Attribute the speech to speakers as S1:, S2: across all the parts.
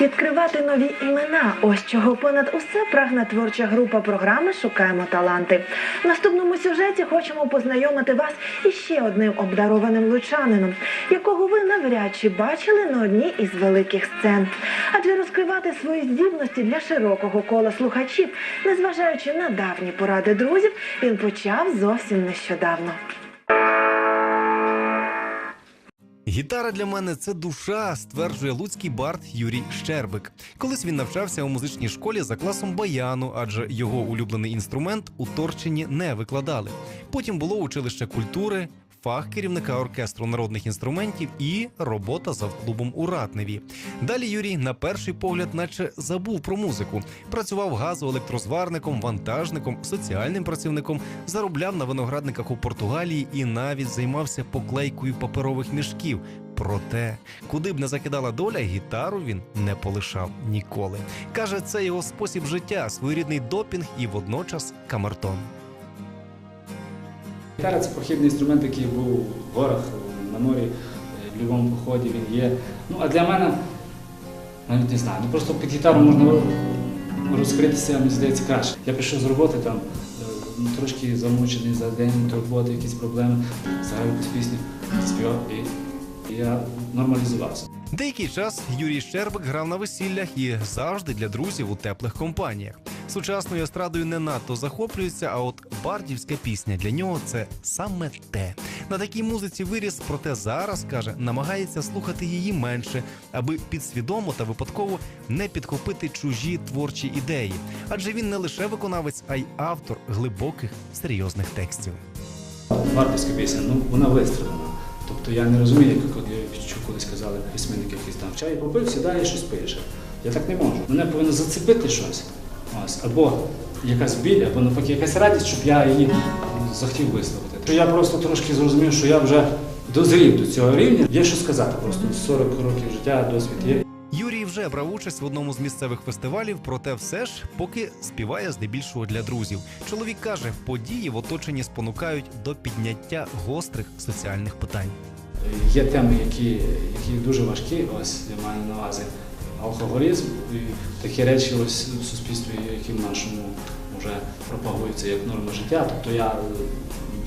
S1: Відкривати нові імена. Ось чого понад усе прагне творча група програми Шукаємо таланти. В наступному сюжеті хочемо познайомити вас із ще одним обдарованим лучанином, якого ви навряд чи бачили на одній із великих сцен. Адже розкривати свої здібності для широкого кола слухачів, незважаючи на давні поради друзів, він почав зовсім нещодавно.
S2: Гітара для мене це душа, стверджує луцький бард Юрій Щербик. Колись він навчався у музичній школі за класом баяну, адже його улюблений інструмент у Торчині не викладали. Потім було училище культури. Фах керівника оркестру народних інструментів і робота з клубом у Ратневі. Далі Юрій, на перший погляд, наче забув про музику. Працював газоелектрозварником, вантажником, соціальним працівником, заробляв на виноградниках у Португалії і навіть займався поклейкою паперових мішків. Проте, куди б не закидала доля, гітару він не полишав ніколи. Каже, це його спосіб життя, своєрідний допінг і водночас камертон.
S3: Гітара це похідний інструмент, який був в горах, на морі, е, в будь-якому поході він є. Ну, а для мене, навіть не знаю, ну просто під гітару можна розкритися, мені здається, краще. Я прийшов з роботи там, е, ну, трошки замучений за день роботи, якісь проблеми, заграв якусь пісню, співав і я нормалізувався.
S2: Деякий час Юрій Щербик грав на весіллях і завжди для друзів у теплих компаніях. Сучасною естрадою не надто захоплюється, а от бардівська пісня для нього це саме те. На такій музиці виріс, проте зараз каже, намагається слухати її менше, аби підсвідомо та випадково не підхопити чужі творчі ідеї. Адже він не лише виконавець, а й автор глибоких серйозних текстів.
S3: Вартівська пісня, ну вона вистрілена. Тобто я не розумію, як чув, колись казали письменник якийсь там чай попив, сідає щось пише. Я так не можу. Мене повинно зацепити щось. Ось. Або якась біль, або навпаки якась радість, щоб я її захотів висловити. То я просто трошки зрозумів, що я вже дозрів до цього рівня. Є що сказати просто 40 років життя, досвід є.
S2: Юрій вже брав участь в одному з місцевих фестивалів, проте все ж поки співає здебільшого для друзів. Чоловік каже, події в оточенні спонукають до підняття гострих соціальних питань.
S3: Є теми, які, які дуже важкі, ось я маю на увазі алкоголізм і такі речі ось в суспільстві, які в нашому вже пропагуються як норма життя. Тобто я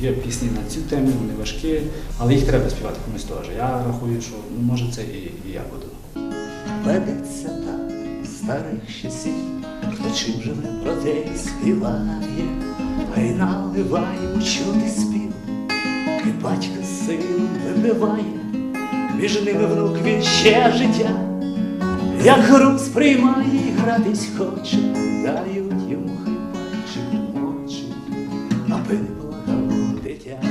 S3: є пісні на цю тему, вони важкі, але їх треба співати комусь теж. Я рахую, що ну, може це і, і я буду.
S4: Ведеться так старих часів, хто чим живе, про те співає, а й наливає чути спів, і батько син вибиває, між ними внук він ще життя, як гру сприймає і гратись хоче, дають йому хай пальчик мочі, аби не плакало дитя.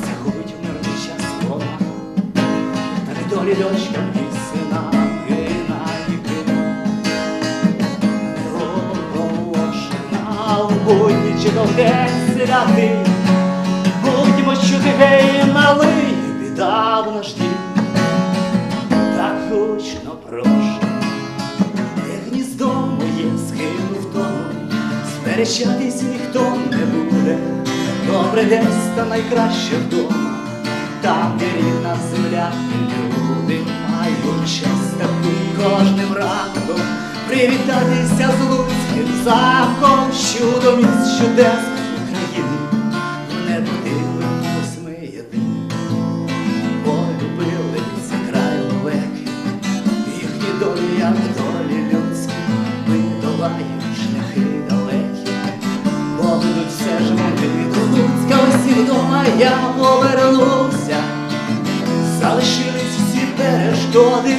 S4: Заходить в мирний час вона, та недолі дочкам і в будні чи то десь святий, Будьмо чути малий, сперечатись ніхто не буде, добре десь та найкраще вдома, там, де рідна земля люди мають таку кожним ранком. Привітатися з Луцьким замком, чудом із чудес України, не подивимось ми єдині, полюбилися край лелеки, їхні долі, як долі людські, ми долаємо шляхи далекі, я повернувся, залишились всі перешкоди,